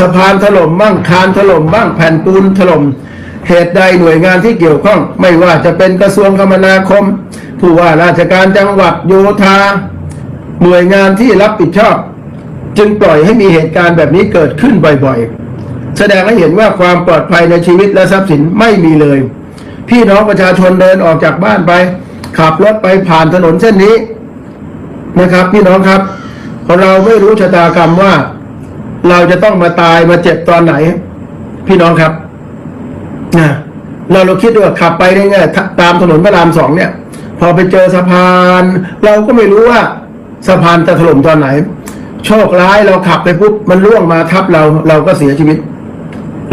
สะพานถล่มบ้างคานถล่มบ้างแผ่นปูนถล่มเหตุใดหน่วยงานที่เกี่ยวข้อง ไม่ว่าจะเป็นกระทรวงคมนาคม ผู้ว่าราชการจังหวัดโยธา หน่วยงานที่รับผิดชอบ จึงปล่อยให้มีเหตุการณ์แบบนี้เกิดขึ้นบ่อยๆ แสดงให้เห็นว่าความปลอดภัยในชีวิตและทรัพย์สินไม่มีเลย พี่น้องประชาชนเดินออกจากบ้านไป ขับรถไปผ่านถนนเส้นนี้นะครับ พี่น้องครับเราไม่รู้ชะตากรรมว่า เราจะต้องมาตายมาเจ็บตอนไหน พี่น้องครับนะเราเราคิดว่าขับไปได้ไงตามถนนพระรามสองเนี่ย พอไปเจอสะพาน เราก็ไม่รู้ว่าสะพานจะถล่มตอนไหน โชคร้ายเราขับไปปุ๊บมันล่วงมาทับเราเราก็เสียชีวิต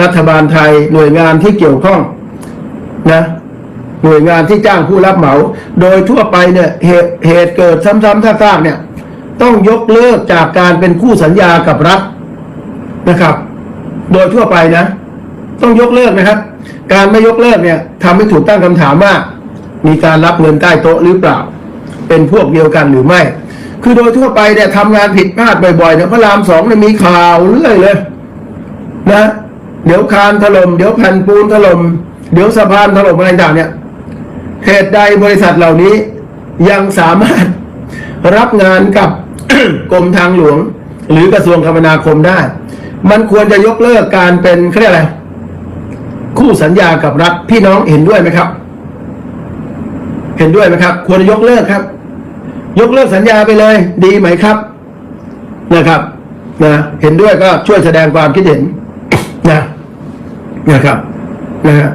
รัฐบาลไทยหน่วยงานที่เกี่ยวข้องนะหน่วยงานที่จ้างผู้รับเหมา โดยทั่วไปเนี่ยเหตุเหตุเกิดซ้ำๆซากๆเนี่ย ต้องยกเลิกจากการเป็นคู่สัญญากับรัฐ นะครับ โดยทั่วไปนะ ต้องยกเลิกนะครับ การไม่ยกเลิกเนี่ยทำให้ถูกตั้งคำถามว่า มีการรับเงินใต้โต๊ะหรือเปล่า เป็นพวกเดียวกันหรือไม่ คือโดยทั่วไปเนี่ยทำงานผิดพลาดบ่อยๆเนี่ยพระรามสองเนี่ยมีข่าวเรื่อยเลย นะ เดี๋ยวคานถล่มเดี๋ยวแผ่นปูนถล่มเดี๋ยวสะพานถล่มอะไรต่างเนี่ยเหตุใดบริษัทเหล่านี้ยังสามารถรับงานกับกรมทางหลวง หรือกระทรวงคมนาคมได้ มันควรจะยกเลิกการเป็นเขาเรียกอะไร คู่สัญญากับรัฐพี่น้องเห็นด้วยไหมครับ เห็นด้วยไหมครับ ควรจะยกเลิกครับ ยกเลิกสัญญาไปเลย ดีไหมครับนะครับนะเห็นด้วยก็ช่วยแสดงความคิดเห็นนะนะครับนะฮะ